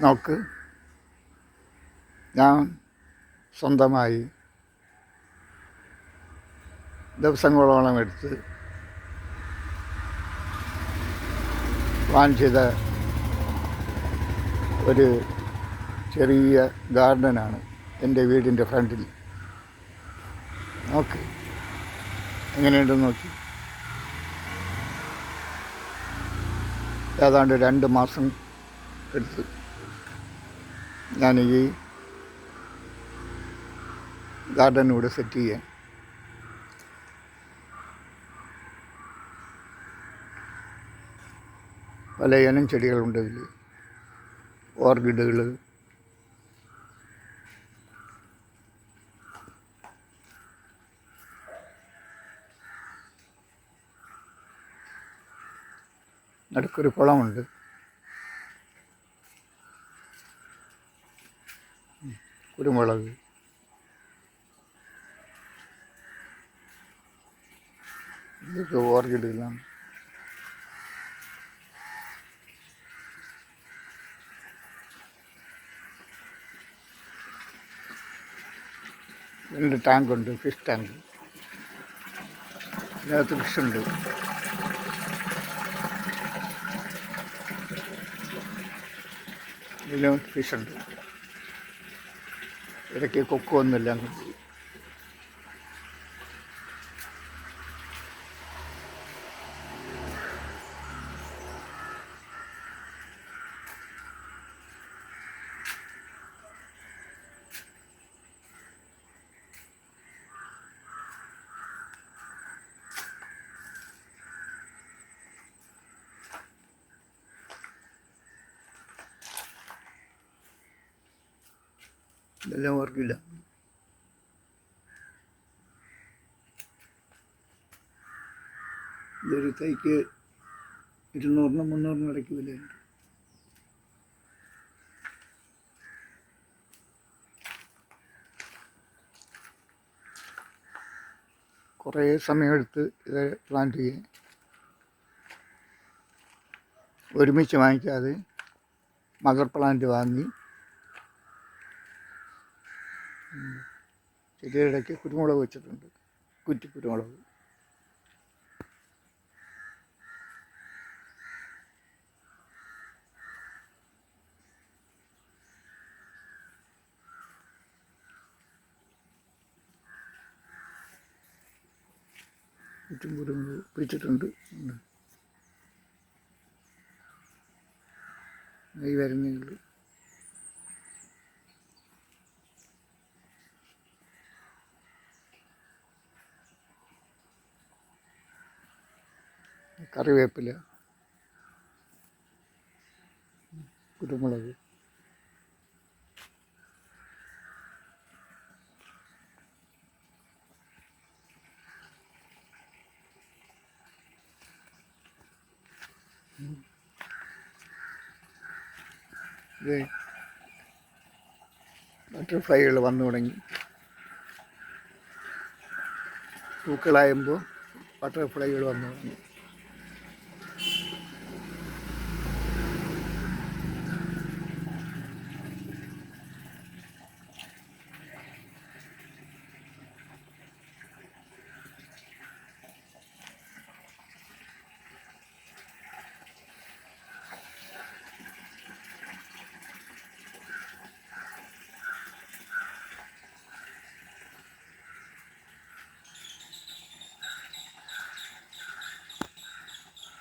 നോക്ക്. ഞാൻ സ്വന്തമായി ദിവസങ്ങളോളം എടുത്ത് പ്ലാൻ ചെയ്ത ഒരു ചെറിയ ഗാർഡനാണ് എന്റെ വീടിന്റെ ഫ്രണ്ടിൽ. നോക്ക്. എങ്ങനെയുണ്ടെന്ന് നോക്കി. ഏതാണ്ട് രണ്ട് മാസം എടുത്ത് ഞാൻ ഈ ഗാർഡൻ ഇവിടെ സെറ്റ് ചെയ്യാൻ പല ഇനം ചെടികളുണ്ട് ഇതിൽ ഓർക്കിഡുകൾ നടുക്കൊരു കുളമുണ്ട് കുരുമുളക് ഇതൊക്കെ ഓർക്കിഡുകളാണ് രണ്ട് ടാങ്കുണ്ട് ഫിഷ് ടാങ്ക് ഇതിനകത്ത് ഫിഷുണ്ട് ഇതിലും ഫിഷുണ്ട് ഇടയ്ക്ക് കൊക്കൊന്നുമില്ല ഇതെല്ലാം ഓർക്കില്ല ഇതൊരു തൈക്ക് ഇരുന്നൂറിനും മുന്നൂറിനും ഇടയ്ക്ക് വിലയുണ്ട് കുറേ സമയമെടുത്ത് ഇത് പ്ലാന്റ് ചെയ്യാൻ ഒരുമിച്ച് വാങ്ങിക്കാതെ മദർ പ്ലാന്റ് വാങ്ങി ചെടിയിടയ്ക്ക് കുരുമുളക് വെച്ചിട്ടുണ്ട്. കുറ്റി കുരുമുളക് ചുറ്റും കുരുമുളക് പിടിച്ചിട്ടുണ്ട്. ഈ വരുന്നേ കറിവേപ്പില കുരുമുളക്. ബട്ടർഫ്ലൈകൾ വന്നു തുടങ്ങി. പൂക്കളായുമ്പോൾ ബട്ടർഫ്ലൈകൾ വന്നു തുടങ്ങി.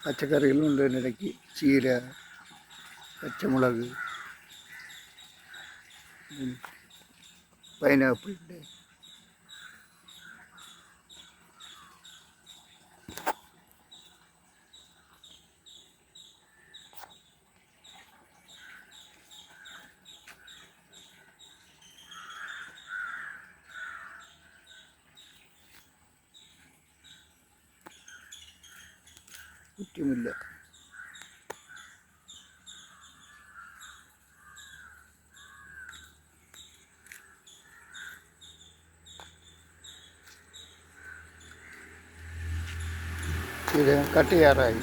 പച്ചക്കറികളുണ്ട് അതിനിടയ്ക്ക്. ചീര പച്ചമുളക് പൈനാപ്പിളിന്റെ കുറ്റമില്ല ഇത് കട്ട് ചെയ്യാറായി.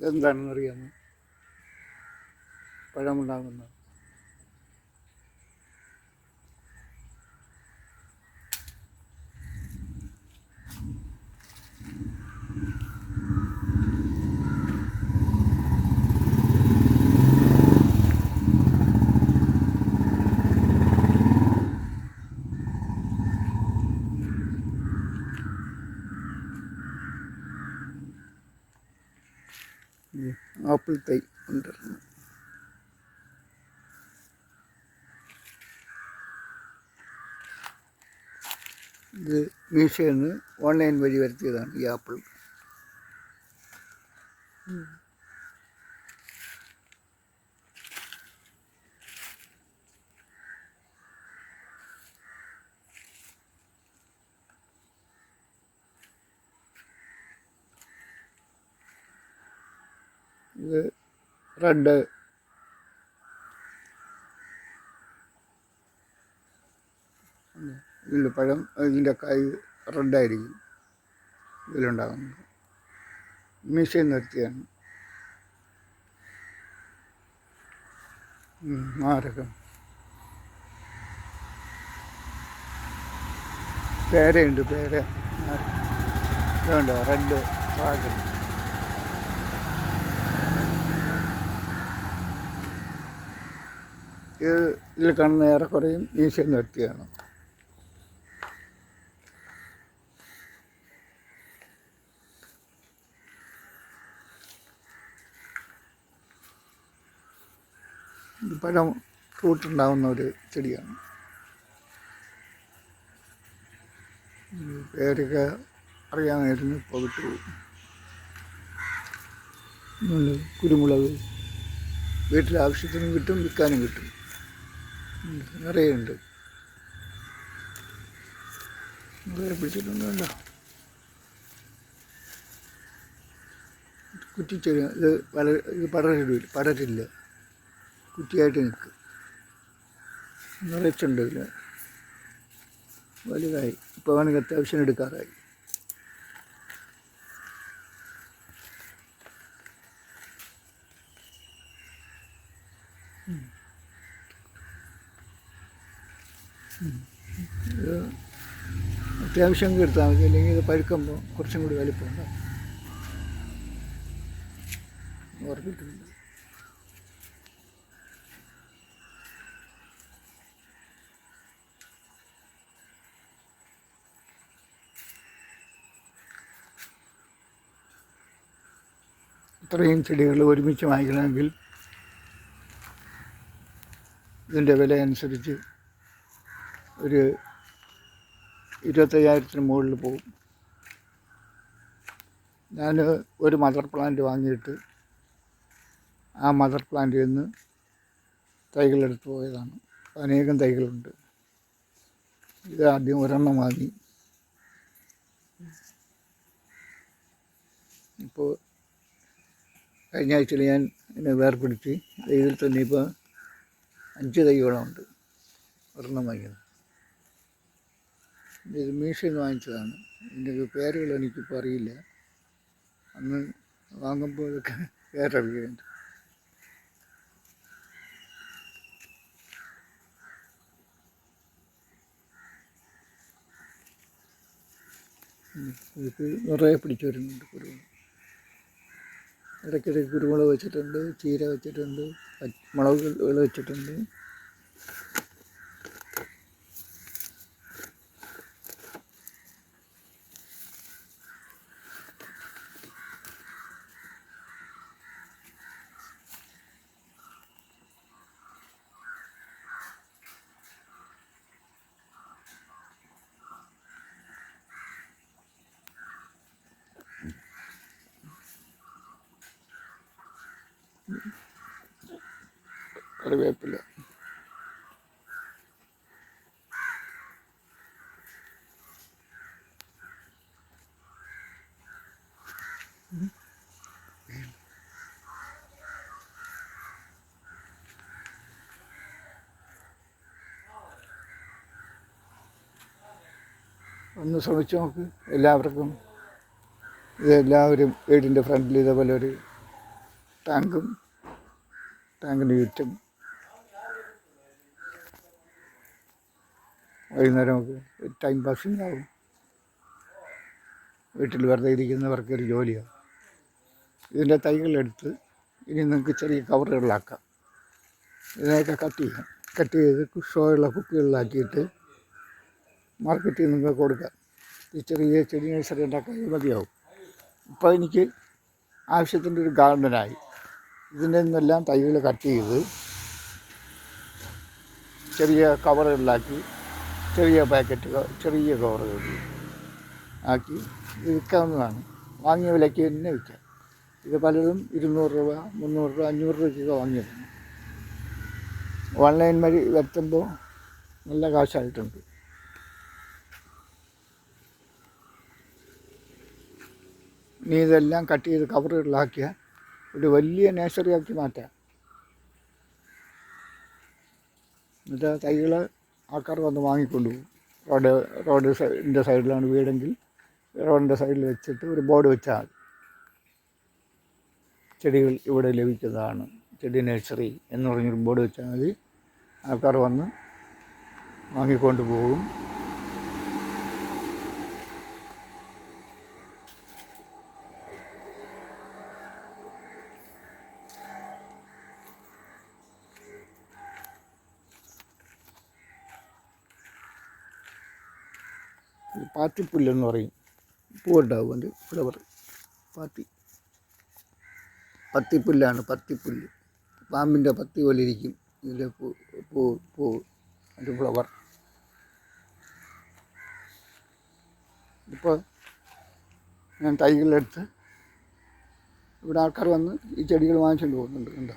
ഇതെന്താണെന്ന് അറിയാമോ പഴമുണ്ടാകുന്ന ആപ്പിൾ തൈ ഉണ്ട് ഇത് മീഷോയിൽ നിന്ന് ഓൺലൈൻ വഴി വരുത്തിയതാണ് ഈ ആപ്പിൾ ഇത് റെഡ്. ഇതിന്റെ പഴം ഇതിന്റെ കായ് റെഡായിരിക്കും. ഇതിലുണ്ടാകുന്നത്. മീശയിൽ നിർത്തിയാണ്. മാരകം പേരയുണ്ട് പേര. വേണ്ട റെഡ് ഡ്രാഗൺ ഇതിൽ കാണുന്ന ഏറെക്കുറയും മീശയിൽ നിർത്തിയാണ്. പഴം ഫ്രൂട്ട് ഉണ്ടാകുന്ന ഒരു ചെടിയാണ്. പേരൊക്കെ അറിയാമായിരുന്നു ഇപ്പോൾ വിട്ടു കുരുമുളക് വീട്ടിലെ ആവശ്യത്തിനും കിട്ടും വിൽക്കാനും കിട്ടും. ഉണ്ട്, നിറയെ ഉണ്ട് നിറയെ പിടിച്ചിട്ടുണ്ടല്ലോ കുറ്റിച്ചെടി ഇത് പല ഇത് പടരില്ല പടരില്ല. കുറ്റിയായിട്ട് നിൽക്കും നിറച്ചുണ്ട് ഇതിൽ വലുതായി. ഇപ്പോൾ വേണമെങ്കിൽ അത്യാവശ്യം എടുക്കാറായി ഇത് അത്യാവശ്യം എടുത്താൽ മതി. അല്ലെങ്കിൽ ഇത് പഴുക്കുമ്പോൾ കുറച്ചും കൂടി വലിപ്പമുണ്ട്. ഉറപ്പിട്ടുണ്ട് ഇത്രയും ചെടികൾ ഒരുമിച്ച് വാങ്ങിക്കണമെങ്കിൽ ഇതിന്റെ വില അനുസരിച്ച് ഒരു ഇരുപത്തയ്യായിരത്തിന് മുകളിൽ പോകും. ഞാൻ ഒരു മദർ പ്ലാന്റ് വാങ്ങിയിട്ട് ആ മദർ പ്ലാന്റിൽ നിന്ന് തൈകളെടുത്ത് പോയതാണ്. അനേകം തൈകളുണ്ട്. ഇത് ആദ്യം ഒരെണ്ണം വാങ്ങി. ഇപ്പോൾ കഴിഞ്ഞ ആഴ്ചയിൽ ഞാൻ ഇതിനെ വേർപിടിച്ച് ഇതിൽ തന്നെ ഇപ്പോൾ അഞ്ച് തൈകളുണ്ട്. ഒരെണ്ണം വാങ്ങിയത്. ഇത് മീഷയിൽ വാങ്ങിച്ചതാണ്. ഇതിന്റെ പേരുകൾ എനിക്കിപ്പോൾ അറിയില്ല. അന്ന് വാങ്ങുമ്പോൾ ഇതൊക്കെ പേരറിയുന്നുണ്ട് ഇത് നിറയെ പിടിച്ചു വരുന്നുണ്ട് കുരുമുളക് ഇടയ്ക്കിടയ്ക്ക് കുരുമുളക് വെച്ചിട്ടുണ്ട് ചീര വെച്ചിട്ടുണ്ട് മുളകുകൾ വെച്ചിട്ടുണ്ട്. കറിവേപ്പില. ഒന്ന് ശ്രമിച്ചു നോക്ക്. എല്ലാവർക്കും ഇതെല്ലാവരും വീടിന്റെ ഫ്രണ്ടിൽ ഇതേപോലെ ഒരു ടാങ്കും ടാങ്കിന്റെ ചുറ്റും വൈകുന്നേരം നമുക്ക് ടൈം പാസിങ് ആവും. വീട്ടിൽ വെറുതെ ഇരിക്കുന്നവർക്ക് ഒരു ജോലിയാവും ഇതിന്റെ തൈകളെടുത്ത് ഇനി നിങ്ങൾക്ക് ചെറിയ കവറുകളിലാക്കാം. ഇതിനെയൊക്കെ കട്ട് ചെയ്യാം. കട്ട് ചെയ്ത് ഷോയുള്ള കുപ്പികളിലാക്കിയിട്ട് മാർക്കറ്റിൽ നിങ്ങൾക്ക് കൊടുക്കാം. ഈ ചെറിയ ചെടി നഴ്സറി ഉണ്ടാക്കാൻ മതിയാവും. ഇപ്പോൾ എനിക്ക് ആവശ്യത്തിന്റെ ഒരു ഗാർഡനായി ഇതിന്റെ നിന്നെല്ലാം തൈകൾ കട്ട് ചെയ്ത് ചെറിയ കവറുകളിലാക്കി ചെറിയ പാക്കറ്റുകൾ ചെറിയ കവറുകൾ ആക്കി വിൽക്കാവുന്നതാണ്. വാങ്ങിയ വിലയ്ക്ക് തന്നെ വിൽക്കാം. ഇത് പലതും ഇരുന്നൂറ് രൂപ മുന്നൂറ് രൂപ അഞ്ഞൂറ് രൂപയ്ക്കൊക്കെ വാങ്ങിയിരുന്നു ഓൺലൈൻ വഴി വരുത്തുമ്പോൾ നല്ല കാശായിട്ടുണ്ട്. നീ ഇതെല്ലാം കട്ട് ചെയ്ത് കവറുകളിലാക്കിയാൽ ഒരു വലിയ നേഴ്സറിയാക്കി മാറ്റാം. എന്നിട്ട് തൈകൾ ആൾക്കാർ വന്ന് വാങ്ങിക്കൊണ്ട് പോകും. റോഡ് റോഡ് സൈഡിന്റെ സൈഡിലാണ് വീടെങ്കിൽ റോഡിന്റെ സൈഡിൽ വെച്ചിട്ട് ഒരു ബോർഡ് വെച്ചാൽ ചെടികൾ ഇവിടെ ലഭിക്കുന്നതാണ്. ചെടി നഴ്സറി എന്ന് പറഞ്ഞൊരു ബോർഡ് വെച്ചാൽ മതി. ആൾക്കാർ വന്ന് വാങ്ങിക്കൊണ്ട് പോകും ഇത് പാത്തിപ്പുല്ലെന്ന് പറയും. പൂവുണ്ടാവും അതിന്റെ ഫ്ലവർ പാത്തി. പത്തിപ്പുല്ലാണ്. പത്തിപ്പുല്ല്. പാമ്പിന്റെ പത്തി പോലെ ഇരിക്കും. ഇതിന്റെ പൂ പൂ പൂ. അതിന്റെ ഫ്ലവർ. ഇപ്പോൾ ഞാൻ തൈകളെടുത്ത് ഇവിടെ ആൾക്കാർ വന്ന് ഈ ചെടികൾ വാങ്ങിച്ചുകൊണ്ട് പോകുന്നുണ്ട്. കണ്ടോ?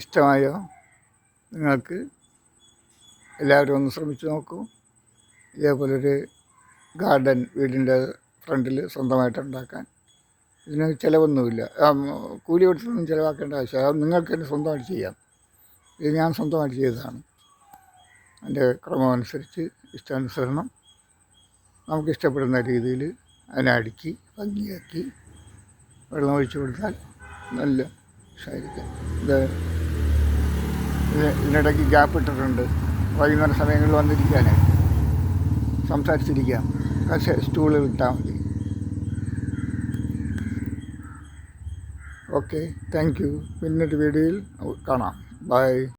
ഇഷ്ടമായോ? നിങ്ങൾക്ക് എല്ലാവരും ഒന്ന് ശ്രമിച്ചു നോക്കൂ. ഇതേപോലൊരു ഗാർഡൻ വീടിന്റെ ഫ്രണ്ടിൽ സ്വന്തമായിട്ട് ഉണ്ടാക്കാൻ. ഇതിന് ചിലവൊന്നുമില്ല. കൂലി കൊടുത്തൊന്നും ചിലവാക്കേണ്ട ആവശ്യമില്ല. അത് നിങ്ങൾക്ക് തന്നെ സ്വന്തമായിട്ട് ചെയ്യാം. ഇത് ഞാൻ സ്വന്തമായിട്ട് ചെയ്തതാണ്. അതിന്റെ ക്രമമനുസരിച്ച് ഇഷ്ടാനുസരണം നമുക്ക് ഇഷ്ടപ്പെടുന്ന രീതിയിൽ അതിനെ അടുക്കി ഭംഗിയാക്കി വെള്ളം ഒഴിച്ചു കൊടുത്താൽ നല്ല ഇഷ്ടമായിരിക്കും ഇത് ഇതിനിടയ്ക്ക് ഗ്യാപ്പ് ഇട്ടിട്ടുണ്ട്. വൈകുന്നേരം സമയങ്ങളിൽ വന്നിരിക്കാനേ സംസാരിച്ചിരിക്കാം. പക്ഷേ സ്റ്റൂളിൽ ഇട്ടാൽ മതി. ഓക്കെ താങ്ക് യു പിന്നൊരു വീഡിയോയിൽ കാണാം. ബൈ